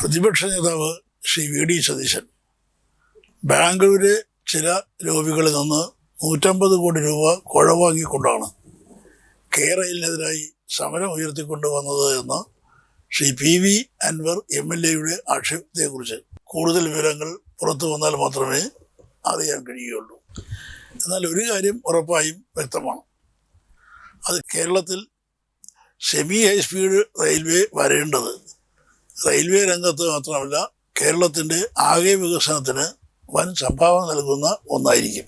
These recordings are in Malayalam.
പ്രതിപക്ഷ നേതാവ് ശ്രീ വി ഡി സതീശൻ. ബാംഗ്ലൂര് ചില ലോബികളിൽ നിന്ന് നൂറ്റമ്പത് കോടി രൂപ കുഴ വാങ്ങിക്കൊണ്ടാണ് കേരളിനെതിരായി സമരം ഉയർത്തിക്കൊണ്ടുവന്നത് എന്ന് Sri P V Anvar M L എയുടെ ആക്ഷേപത്തെക്കുറിച്ച് കൂടുതൽ വിവരങ്ങൾ പുറത്തു വന്നാൽ മാത്രമേ അറിയാൻ കഴിയുകയുള്ളൂ. എന്നാൽ ഒരു കാര്യം ഉറപ്പായും വ്യക്തമാണ്. അത് കേരളത്തിൽ സെമി ഹൈ സ്പീഡ് റെയിൽവേ വരേണ്ടത് റെയിൽവേ രംഗത്ത് മാത്രമല്ല കേരളത്തിന്റെ ആകെ വികസനത്തിന് വൻ സംഭാവന നൽകുന്ന ഒന്നായിരിക്കും.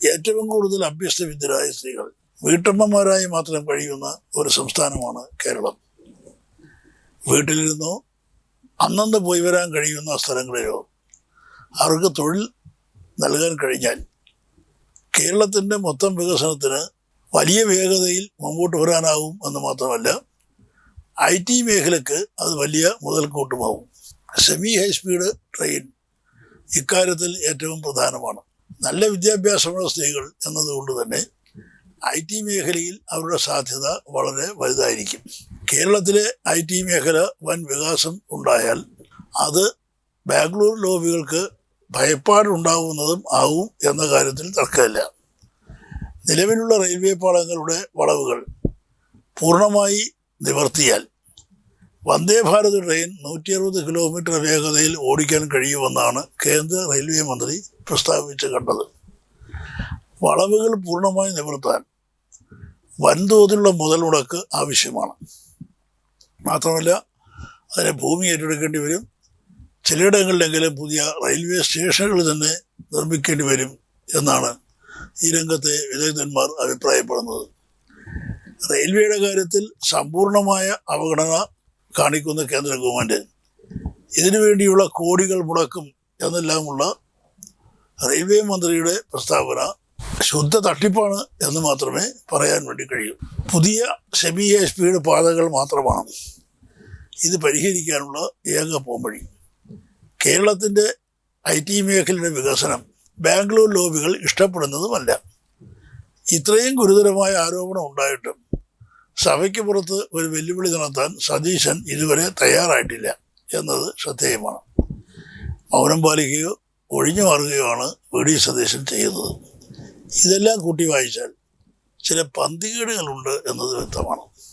ഏറ്റവും കൂടുതൽ അഭ്യസ്തവിദ്യരായ സ്ത്രീകൾ വീട്ടമ്മമാരായി മാത്രം കഴിയുന്ന ഒരു സംസ്ഥാനമാണ് കേരളം. വീട്ടിലിരുന്നോ അന്നന്ന് പോയി വരാൻ കഴിയുന്ന സ്ഥലങ്ങളിലോ അവർക്ക് തൊഴിൽ നൽകാൻ കഴിഞ്ഞാൽ കേരളത്തിന്റെ മൊത്തം വികസനത്തിന് വലിയ വേഗതയിൽ മുമ്പോട്ട് വരാനാവും എന്ന് മാത്രമല്ല ഐ ടി മേഖലക്ക് അത് വലിയ മുതൽക്കൂട്ടുമാവും. സെമി ഹൈ സ്പീഡ് ട്രെയിൻ ഇക്കാര്യത്തിൽ ഏറ്റവും പ്രധാനമാണ്. നല്ല വിദ്യാഭ്യാസമുള്ള സ്ത്രീകൾ എന്നതുകൊണ്ട് തന്നെ ഐ ടി മേഖലയിൽ അവരുടെ സാധ്യത വളരെ വലുതായിരിക്കും. കേരളത്തിലെ ഐ ടി മേഖല വൻ വികാസം ഉണ്ടായാൽ അത് ബാംഗ്ലൂർ ലോബികൾക്ക് ഭയപ്പാടുണ്ടാവുന്നതും ആവും എന്ന കാര്യത്തിൽ തർക്കമില്ല. നിലവിലുള്ള റെയിൽവേ പാളങ്ങളുടെ വളവുകൾ പൂർണമായി നിവർത്തിയാൽ വന്ദേ ഭാരത് ട്രെയിൻ നൂറ്റി അറുപത് കിലോമീറ്റർ വേഗതയിൽ ഓടിക്കാൻ കഴിയുമെന്നാണ് കേന്ദ്ര റെയിൽവേ മന്ത്രി പ്രസ്താവിച്ച് കണ്ടത്. വളവുകൾ പൂർണമായി നിവർത്താൻ വൻതോതിലുള്ള മുതൽ മുടക്ക് ആവശ്യമാണ്. മാത്രമല്ല അതിനെ ഭൂമി ഏറ്റെടുക്കേണ്ടി വരും. ചിലയിടങ്ങളിലെങ്കിലും പുതിയ റെയിൽവേ സ്റ്റേഷനുകൾ തന്നെ നിർമ്മിക്കേണ്ടി വരും എന്നാണ് ഈ രംഗത്തെ വിദഗ്ധന്മാർ അഭിപ്രായപ്പെടുന്നത്. റെയിൽവേയുടെ കാര്യത്തിൽ സമ്പൂർണമായ അവഗണന കാണിക്കുന്ന കേന്ദ്ര ഗവൺമെന്റ് ഇതിനു വേണ്ടിയുള്ള കോടികൾ മുടക്കും എന്നെല്ലാമുള്ള റെയിൽവേ മന്ത്രിയുടെ പ്രസ്താവന ശുദ്ധ തട്ടിപ്പാണ് എന്ന് മാത്രമേ പറയാൻ വേണ്ടി കഴിയൂ. പുതിയ സെമി ഹൈ സ്പീഡ് പാതകൾ മാത്രമാണ്. ഇത് പരിഹരിക്കാനുള്ള ഏക പോംവഴി. കേരളത്തിന്റെ ഐ ടി മേഖലയുടെ വികസനം ബാംഗ്ലൂർ ലോബികൾ ഇഷ്ടപ്പെടുന്നതുമല്ല. ഇത്രയും ഗുരുതരമായ ആരോപണം ഉണ്ടായിട്ടും സഭയ്ക്ക് പുറത്ത് ഒരു വെല്ലുവിളി നടത്താൻ സതീശൻ ഇതുവരെ തയ്യാറായിട്ടില്ല എന്നത് ശ്രദ്ധേയമാണ്. മൗനം പാലിക്കുകയോ ഒഴിഞ്ഞു മാറുകയോ ആണ് വി. ഡി. സതീശൻ ചെയ്യുന്നത്. ഇതെല്ലാം കൂട്ടി വായിച്ചാൽ ചില പന്തികേടുകളുണ്ട് എന്നത് വ്യക്തമാണ്.